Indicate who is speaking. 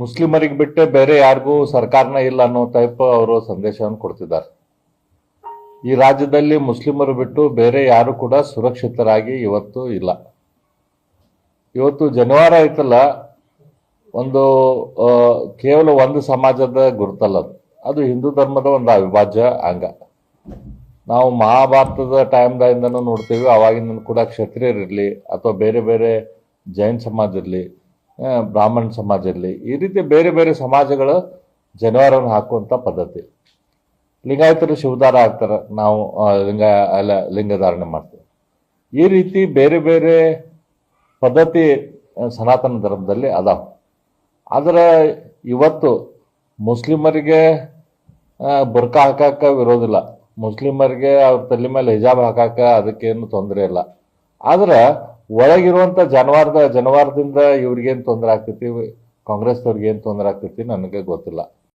Speaker 1: ಮುಸ್ಲಿಮರಿಗೆ ಬಿಟ್ಟೆ ಬೇರೆ ಯಾರಿಗೂ ಸರ್ಕಾರನೇ ಇಲ್ಲ ಅನ್ನೋ ಟೈಪ್ ಅವರು ಸಂದೇಶವನ್ನು ಕೊಡ್ತಿದ್ದಾರೆ. ಈ ರಾಜ್ಯದಲ್ಲಿ ಮುಸ್ಲಿಮರು ಬಿಟ್ಟು ಬೇರೆ ಯಾರು ಕೂಡ ಸುರಕ್ಷಿತರಾಗಿ ಇವತ್ತು ಇಲ್ಲ. ಇವತ್ತು ಜನವಾರ ಐತಲ್ಲ, ಒಂದು ಕೇವಲ ಒಂದು ಸಮಾಜದ ಗುರುತಲ್ಲ ಅದು. ಹಿಂದೂ ಧರ್ಮದ ಒಂದು ಅವಿಭಾಜ್ಯ ಅಂಗ. ನಾವು ಮಹಾಭಾರತದ ಟೈಮ್ದಾಗಿಂದನೂ ನೋಡ್ತೀವಿ ಅವಾಗಿಂದ ಕೂಡ ಕ್ಷತ್ರಿಯರಿರಲಿ ಅಥವಾ ಬೇರೆ ಬೇರೆ ಜೈನ್ ಸಮಾಜ ಇರಲಿ ಬ್ರಾಹ್ಮಣ ಸಮಾಜ ಇರಲಿ ಈ ರೀತಿ ಬೇರೆ ಬೇರೆ ಸಮಾಜಗಳು ಜನವಾರವನ್ನು ಹಾಕುವಂಥ ಪದ್ಧತಿ. ಲಿಂಗಾಯತರು ಶಿವದಾರ ಹಾಕ್ತಾರೆ ನಾವು ಲಿಂಗ, ಅಲ್ಲ ಲಿಂಗಧಾರಣೆ ಮಾಡ್ತೀವಿ. ಈ ರೀತಿ ಬೇರೆ ಬೇರೆ ಪದ್ಧತಿ ಸನಾತನ ಧರ್ಮದಲ್ಲಿ ಅದಾವ. ಆದರೆ ಇವತ್ತು ಮುಸ್ಲಿಮರಿಗೆ ಬುರ್ಕ ಬುರ್ಕಾ ಹಾಕಾಕ ವಿರೋಧಿಲ್ಲ ಮುಸ್ಲಿಮರಿಗೆ ಅವ್ರ ತಲೆ ಮೇಲೆ ಹಿಜಾಬ್ ಹಾಕಾಕ ಅದಕ್ಕೇನು ತೊಂದರೆ ಇಲ್ಲ. ಆದ್ರೆ ಒಳಗಿರುವಂಥ ಜನವಾರದ ಜನವಾರದಿಂದ ಇವ್ರಿಗೇನು ತೊಂದರೆ ಆಗ್ತೈತಿ? ಕಾಂಗ್ರೆಸ್ದವ್ರಿಗೆ ಏನು ತೊಂದರೆ ಆಗ್ತೈತಿ? ನನಗೆ ಗೊತ್ತಿಲ್ಲ.